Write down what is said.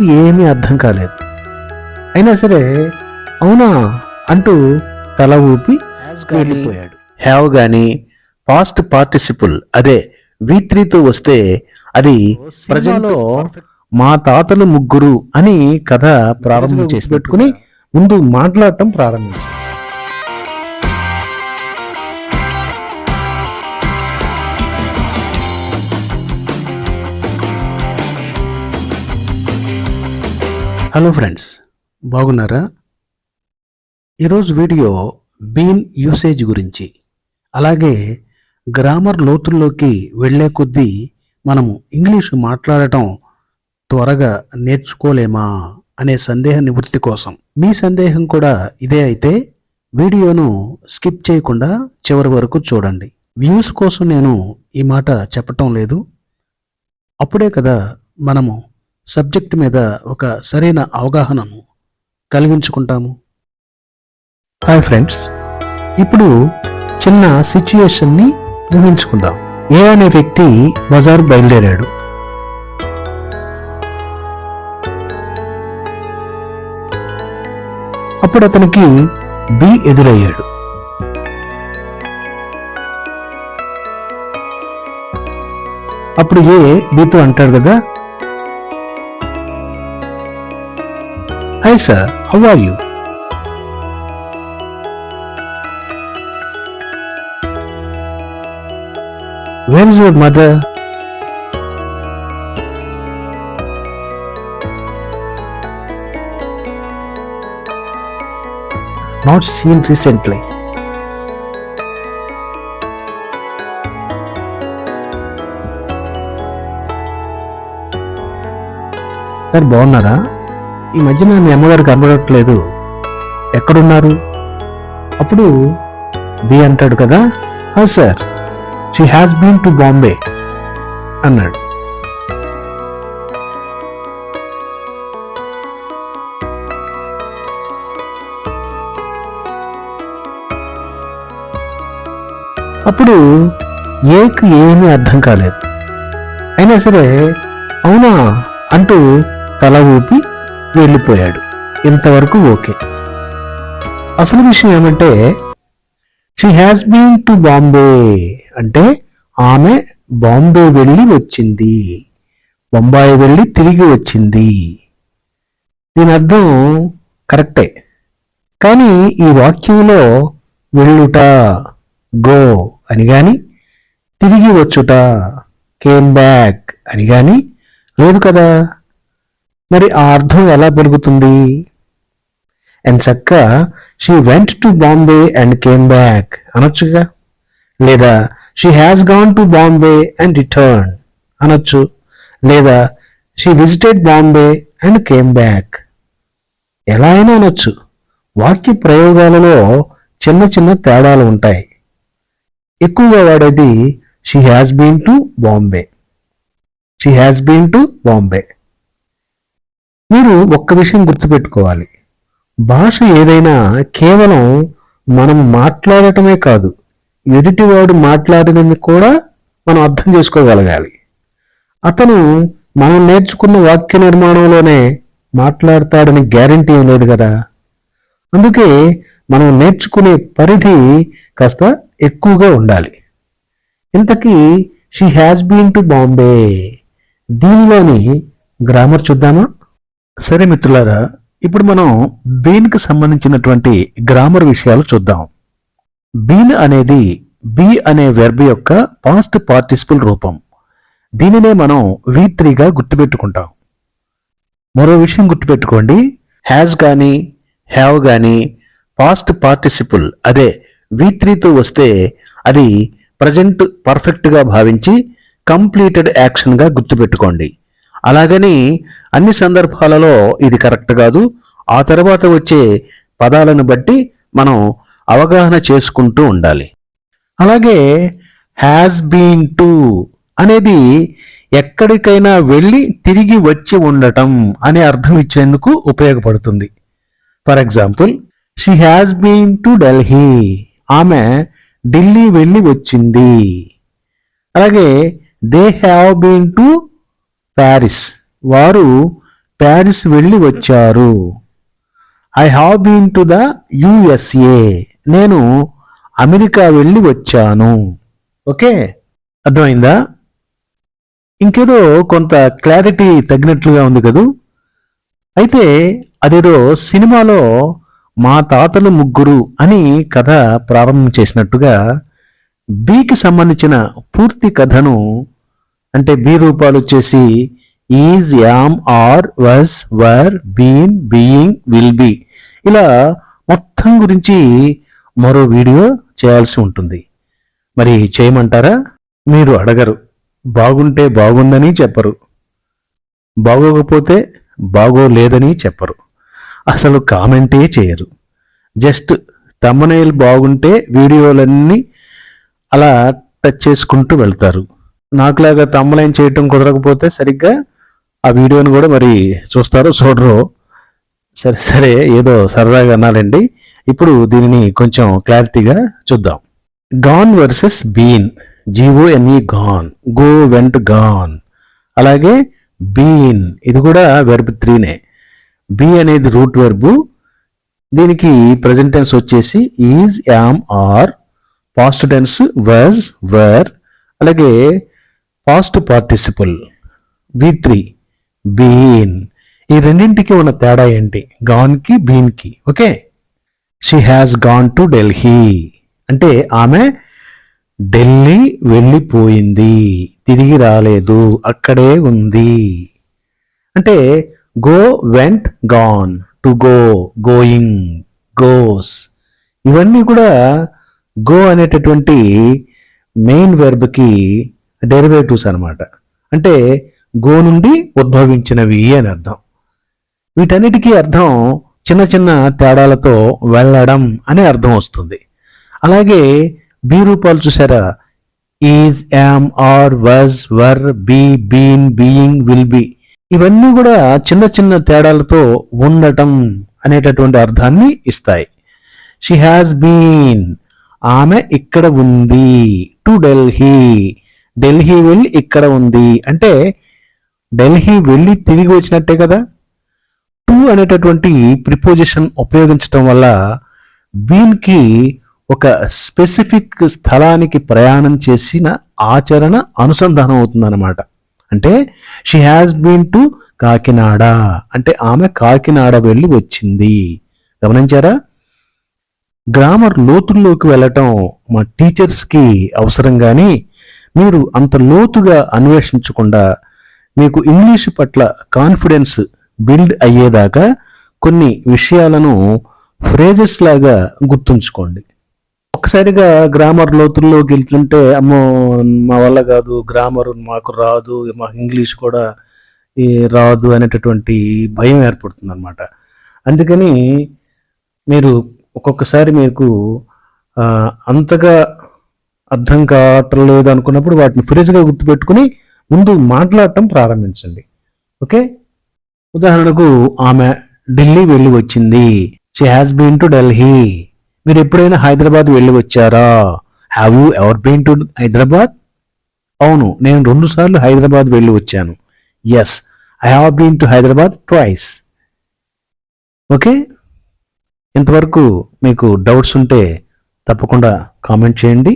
ఏకి ఏమీ అర్థం కాలేదు. అయినా సరే అవునా అంటూ తల ఊపి వెళ్ళిపోయాడు. హ్యావ్ గాని పాస్ట్ పార్టిసిపుల్ అదే వి తో వస్తే అది ప్రజల్లో మా తాతలు ముగ్గురు అని కథ ప్రారంభం చేసి పెట్టుకుని ముందు మాట్లాడటం ప్రారంభించారు. హలో ఫ్రెండ్స్ బాగున్నారా? ఈరోజు వీడియో బీన్ యూసేజ్ గురించి. అలాగే గ్రామర్ లోతుల్లోకి వెళ్ళే కొద్దీ మనము ఇంగ్లీషు మాట్లాడటం త్వరగా నేర్చుకోలేమా అనే సందేహ నివృత్తి కోసం. మీ సందేహం కూడా ఇదే అయితే వీడియోను స్కిప్ చేయకుండా చివరి వరకు చూడండి. వ్యూస్ కోసం నేను ఈ మాట చెప్పటం లేదు. అప్పుడే కదా మనము సబ్జెక్ట్ మీద ఒక సరైన అవగాహనను కలిగించుకుంటాము. హాయ్ ఫ్రెండ్స్ ఇప్పుడు చిన్న సిచ్యుయేషన్ని ఊహించుకుందాం. ఏ అనే వ్యక్తి బజారు బయలుదేరాడు. అప్పుడు అతనికి బి ఎదురయ్యాడు. అప్పుడు ఏ బీతో అంటాడు కదా Hi sir how are you Where is your mother? Not seen recently. Sir బాగున్నారా ఈ మధ్యన మీ అమ్మగారు కనబడట్లేదు. ఎక్కడున్నారు? అప్పుడు బి అంటాడు కదా? "ఆ, sir? She has been to Bombay అన్నాడు. అప్పుడు ఏకి ఏమీ అర్థం కాలేదు. అయినా సరే అవునా? అంటూ తల ఊపి వెళ్ళిపోయాడు. ఇంతవరకు ఓకే. అసలు విషయం ఏమంటే she has been to Bombay అంటే ఆమె బాంబే వెళ్ళి వచ్చింది. బొంబాయి వెళ్ళి తిరిగి వచ్చింది. దీని అర్థం కరెక్టే. కానీ ఈ వాక్యంలో వెళ్ళుట గో అని కానీ తిరిగి వచ్చుట కేమ్ బ్యాక్ అని కానీ లేదు కదా? మరి ఆ అర్థం ఎలా పెరుగుతుంది? అండ్ చక్క she went to Bombay and came back అనొచ్చుగా? లేదా she has gone to Bombay and return అనొచ్చు. లేదా she visited Bombay and came back ఎలా అయినా అనొచ్చు. వాక్య ప్రయోగాలలో చిన్న చిన్న తేడాలు ఉంటాయి. ఎక్కువగా వాడేది she has been to Bombay she has been to Bombay మీరు ఒక్క విషయం గుర్తుపెట్టుకోవాలి. భాష ఏదైనా కేవలం మనం మాట్లాడటమే కాదు ఎదుటివాడు మాట్లాడినది కూడా మనం అర్థం చేసుకోగలగాలి. అతను మనం నేర్చుకున్న వాక్య నిర్మాణంలోనే మాట్లాడతాడని గ్యారంటీ ఏం లేదు కదా? అందుకే మనం నేర్చుకునే పరిధి కాస్త ఎక్కువగా ఉండాలి. ఇంతకీ she has been to Bombay దీనిలోని గ్రామర్ చూద్దామా? సరే మిత్రులారా ఇప్పుడు మనం బీన్కి సంబంధించినటువంటి గ్రామర్ విషయాలు చూద్దాం. బీన్ అనేది బీ అనే వెర్బ్ యొక్క పాస్ట్ పార్టిసిపుల్ రూపం. దీనినే మనం వి త్రీగా గుర్తుపెట్టుకుంటాం. మరో విషయం గుర్తుపెట్టుకోండి. హ్యాజ్ కానీ హ్యావ్ కానీ పాస్ట్ పార్టిసిపుల్ అదే వి త్రీతో వస్తే అది ప్రజెంట్ పర్ఫెక్ట్గా భావించి కంప్లీటెడ్ యాక్షన్గా గుర్తుపెట్టుకోండి. అలాగని అన్ని సందర్భాలలో ఇది కరెక్ట్ కాదు. ఆ తర్వాత వచ్చే పదాలను బట్టి మనం అవగాహన చేసుకుంటూ ఉండాలి. అలాగే హ్యాస్ బీన్ టు అనేది ఎక్కడికైనా వెళ్ళి తిరిగి వచ్చి ఉండటం అనే అర్థం ఇచ్చేందుకు ఉపయోగపడుతుంది. For example she has been to Delhi ఆమె ఢిల్లీ వెళ్ళి వచ్చింది. అలాగే they have been to Paris. వారు ప్యారిస్ వెళ్ళి వచ్చారు. I have been to the USA నేను అమెరికా వెళ్ళి వచ్చాను. ఓకే? అర్థమైందా? ఇంకేదో కొంత క్లారిటీ తగ్గినట్లుగా ఉంది కదూ? అయితే అదేదో సినిమాలో మా తాతలు ముగ్గురు అని కథ ప్రారంభం చేసినట్టుగా బీకి సంబంధించిన పూర్తి కథను అంటే బి రూపాలు వచ్చేసి is am are was were been being will be. ఇలా మొత్తం గురించి మరో వీడియో చేయాల్సి ఉంటుంది. మరి చేయమంటారా? మీరు అడగరు. బాగుంటే బాగుందని చెప్పరు. బాగోకపోతే బాగోలేదని చెప్పరు. అసలు కామెంటే చేయరు. జస్ట్ తమ్మనేలు బాగుంటే వీడియోలన్నీ అలా టచ్ చేసుకుంటూ వెళ్తారు. నాకులాగా తమ్మలైన్ చేయటం కుదరకపోతే సరిగ్గా ఆ వీడియోని కూడా మరి చూస్తారు చూడరు. సరే సరే ఏదో సరదాగా అనాలండి ఇప్పుడు దీనిని కొంచెం క్లారిటీగా చూద్దాం. Gone versus been. G O N E gone. Go went gone. అలాగే బీన్. ఇది కూడా వెర్బ్ త్రీనే బీ అనేది రూట్ వెర్బు దీనికి ప్రజెంట్ టెన్స్ వచ్చేసి is am are past tense was were అలాగే past participle V three been ఈ రెండింటికి ఉన్న తేడా ఏంటి? గాన్కి బీన్కి okay? She has gone to Delhi అంటే ఆమె ఢిల్లీ వెళ్ళిపోయింది. తిరిగి రాలేదు. అక్కడే ఉంది. అంటే go went gone to go going goes ఇవన్నీ కూడా గో అనేటటువంటి మెయిన్ వెర్బ్కి డెరివేటివ్స్ అనమాట అంటే గో నుండి ఉద్భవించినవి అని అర్థం. వీటన్నిటికీ అర్థం చిన్న చిన్న తేడాలతో వెళ్ళడం అనే అర్థం వస్తుంది. అలాగే బి రూపాలు చూసారా? Is am are was were be been being will be. ఇవన్నీ కూడా చిన్న చిన్న తేడాలతో ఉండటం అనేటటువంటి అర్థాన్ని ఇస్తాయి. She has been. ఆమె ఇక్కడ ఉంది. టు ఢిల్లీ ఢిల్లీ వెళ్ళి ఇక్కడ ఉంది. అంటే ఢిల్లీ వెళ్ళి తిరిగి వచ్చినట్టే కదా? టు అనేటటువంటి ప్రిపోజిషన్ ఉపయోగించడం వల్ల బీన్కి ఒక స్పెసిఫిక్ స్థలానికి ప్రయాణం చేసిన ఆచరణ అనుసంధానం అవుతుందన్నమాట. అంటే she has been to Kakinada. అంటే ఆమె కాకినాడ వెళ్ళి వచ్చింది. గమనించారా? గ్రామర్ లోతుల్లోకి వెళ్ళటం మా టీచర్స్కి అవసరం కానీ మీరు అంత లోతుగా అన్వేషించకుండా మీకు ఇంగ్లీష్ పట్ల కాన్ఫిడెన్స్ బిల్డ్ అయ్యేదాకా కొన్ని విషయాలను ఫ్రేజెస్ లాగా గుర్తుంచుకోండి. ఒక్కసారిగా గ్రామర్ లోతుల్లోకి వెళ్తుంటే అమ్మో మా వల్ల కాదు గ్రామర్ మాకు రాదు మాకు ఇంగ్లీష్ కూడా రాదు అనేటటువంటి భయం ఏర్పడుతుంది అనమాట అందుకని మీరు ఒక్కొక్కసారి మీకు అంతగా అర్థం కావటం లేదు అనుకున్నప్పుడు వాటిని ఫ్రెష్గా గుర్తుపెట్టుకుని ముందు మాట్లాడటం ప్రారంభించండి. ఓకే? ఉదాహరణకు ఆమె ఢిల్లీ వెళ్ళి వచ్చింది. She has been to Delhi మీరు ఎప్పుడైనా హైదరాబాద్ వెళ్ళి వచ్చారా? Have you ever been to Hyderabad? అవును నేను రెండు సార్లు హైదరాబాద్ వెళ్ళి వచ్చాను. Yes I have been to Hyderabad twice okay? ఇంతవరకు మీకు డౌట్స్ ఉంటే తప్పకుండా కామెంట్ చేయండి.